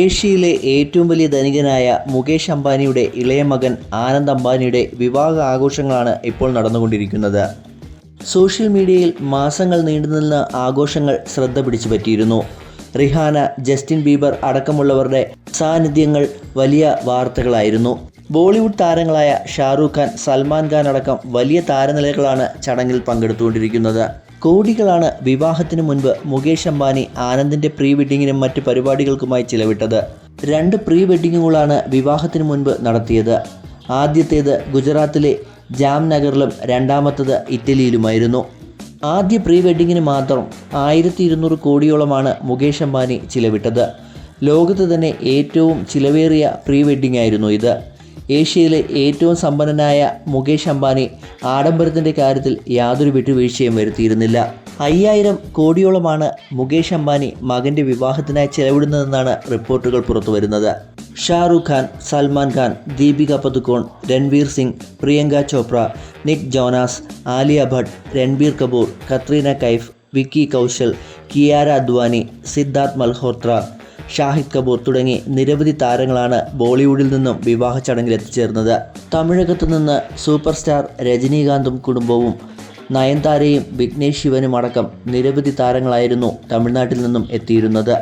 ഏഷ്യയിലെ ഏറ്റവും വലിയ ധനികനായ മുകേഷ് അംബാനിയുടെ ഇളയ മകൻ ആനന്ദ് അംബാനിയുടെ വിവാഹ ആഘോഷങ്ങളാണ് ഇപ്പോൾ നടന്നുകൊണ്ടിരിക്കുന്നത്. സോഷ്യൽ മീഡിയയിൽ മാസങ്ങൾ നീണ്ടുനിന്ന ആഘോഷങ്ങൾ ശ്രദ്ധ പിടിച്ചു പറ്റിയിരുന്നു. റിഹാന ജസ്റ്റിൻ ബീബർ അടക്കമുള്ളവരുടെ സാന്നിധ്യങ്ങൾ വലിയ വാർത്തകളായിരുന്നു. ബോളിവുഡ് താരങ്ങളായ ഷാറൂഖ് ഖാൻ സൽമാൻ ഖാൻ അടക്കം വലിയ താരനിലകളാണ് ചടങ്ങിൽ പങ്കെടുത്തുകൊണ്ടിരിക്കുന്നത്. കോടികളാണ് വിവാഹത്തിന് മുൻപ് മുകേഷ് അംബാനി ആനന്ദിന്റെ പ്രീ വെഡിങ്ങിനും മറ്റ് പരിപാടികൾക്കുമായി ചിലവിട്ടത്. രണ്ട് പ്രീ വെഡിങ്ങുകളാണ് വിവാഹത്തിന് മുൻപ് നടത്തിയത്. ആദ്യത്തേത് ഗുജറാത്തിലെ ജാംനഗറിലും രണ്ടാമത്തത് ഇറ്റലിയിലുമായിരുന്നു. ആദ്യ പ്രീ വെഡിങ്ങിന് മാത്രം ആയിരത്തി ഇരുന്നൂറ് കോടിയോളമാണ് മുകേഷ് അംബാനി ചിലവിട്ടത്. ലോകത്ത് തന്നെ ഏറ്റവും ചിലവേറിയ പ്രീ വെഡിംഗ് ആയിരുന്നു ഇത്. ഏഷ്യയിലെ ഏറ്റവും സമ്പന്നനായ മുകേഷ് അംബാനി ആഡംബരത്തിന്റെ കാര്യത്തിൽ യാതൊരു വിട്ടുവീഴ്ചയും വരുത്തിയിരുന്നില്ല. അയ്യായിരം കോടിയോളമാണ് മുകേഷ് അംബാനി മകന്റെ വിവാഹത്തിനായി ചെലവിടുന്നതെന്നാണ് റിപ്പോർട്ടുകൾ പുറത്തുവരുന്നത്. ഷാറുഖ് ഖാൻ സൽമാൻ ഖാൻ ദീപിക പദുക്കോൺ രൺവീർ സിംഗ് പ്രിയങ്ക ചോപ്ര നിക് ജോനാസ് ആലിയ ഭട്ട് രൺബീർ കപൂർ കത്രീന കൈഫ് വിക്കി കൗശൽ കിയാര അദ്വാനി സിദ്ധാർത്ഥ് മൽഹോത്ര ഷാഹിദ് കപൂർ തുടങ്ങി നിരവധി താരങ്ങളാണ് ബോളിവുഡിൽ നിന്നും വിവാഹ ചടങ്ങിൽ എത്തിച്ചേർന്നത്. തമിഴകത്തു നിന്ന് സൂപ്പർ സ്റ്റാർ രജനീകാന്തും കുടുംബവും നയൻതാരയും വിഘ്നേഷ് ശിവനും അടക്കം നിരവധി താരങ്ങളായിരുന്നു തമിഴ്നാട്ടിൽ നിന്നും എത്തിയിരുന്നത്.